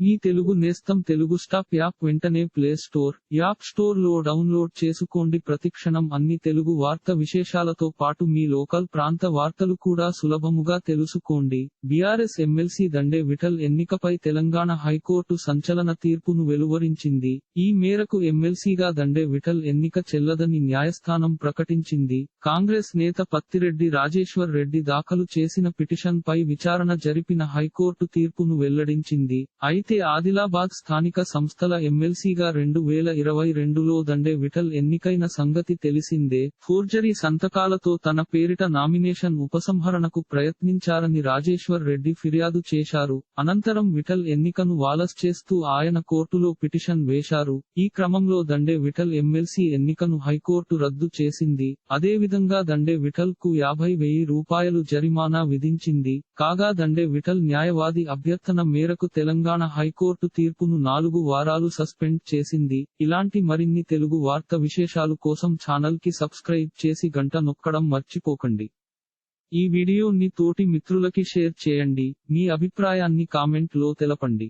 మీ తెలుగు నేస్తం Telugu stop app వెంటనే play store app స్టోర్లో డౌన్లోడ్ చేసుకోండి. ప్రతిక్షణం అన్ని తెలుగు వార్త విశేషాలతో పాటు మీ లోకల్ ప్రాంత వార్తలు కూడా సులభముగా తెలుసుకోండి. బీఆర్ఎస్ ఎమ్మెల్సీ దండే విఠల్ ఎన్నికపై తెలంగాణ హైకోర్టు సంచలన తీర్పును వెలువరించింది. ఈ మేరకు ఎమ్మెల్సీగా దండే విఠల్ ఎన్నిక చెల్లదని న్యాయస్థానం ప్రకటించింది. కాంగ్రెస్ నేత పత్తిరెడ్డి రాజేశ్వర్ రెడ్డి దాఖలు చేసిన పిటిషన్ పై విచారణ జరిపిన హైకోర్టు తీర్పును వెల్లడించింది. అయితే ఆదిలాబాద్ స్థానిక సంస్థల ఎమ్మెల్సీగా రెండు వేల ఇరవై రెండులో దండే విఠల్ ఎన్నికైన సంగతి తెలిసిందే. ఫోర్జరీ సంతకాలతో తన పేరిట నామినేషన్ ఉపసంహరణకు ప్రయత్నించారని రాజేశ్వర్ రెడ్డి ఫిర్యాదు చేశారు. అనంతరం విఠల్ ఎన్నికను వాలస్ చేస్తూ ఆయన కోర్టులో పిటిషన్ వేశారు. ఈ క్రమంలో దండే విఠల్ ఎమ్మెల్సీ ఎన్నికను హైకోర్టు రద్దు చేసింది. అదేవిధంగా దండే విఠల్కు యాభై వెయ్యి రూపాయలు జరిమానా విధించింది. కాగా దండే విఠల్ న్యాయవాది అభ్యర్థన మేరకు తెలంగాణ హైకోర్టు తీర్పును నాలుగు వారాలు సస్పెండ్ చేసింది. ఇలాంటి మరిన్ని తెలుగు వార్త విశేషాలు కోసం ఛానల్కి సబ్స్క్రైబ్ చేసి గంట నొక్కడం మర్చిపోకండి. ఈ వీడియోని తోటి మిత్రులకి షేర్ చేయండి. మీ అభిప్రాయాన్ని కామెంట్లో తెలపండి.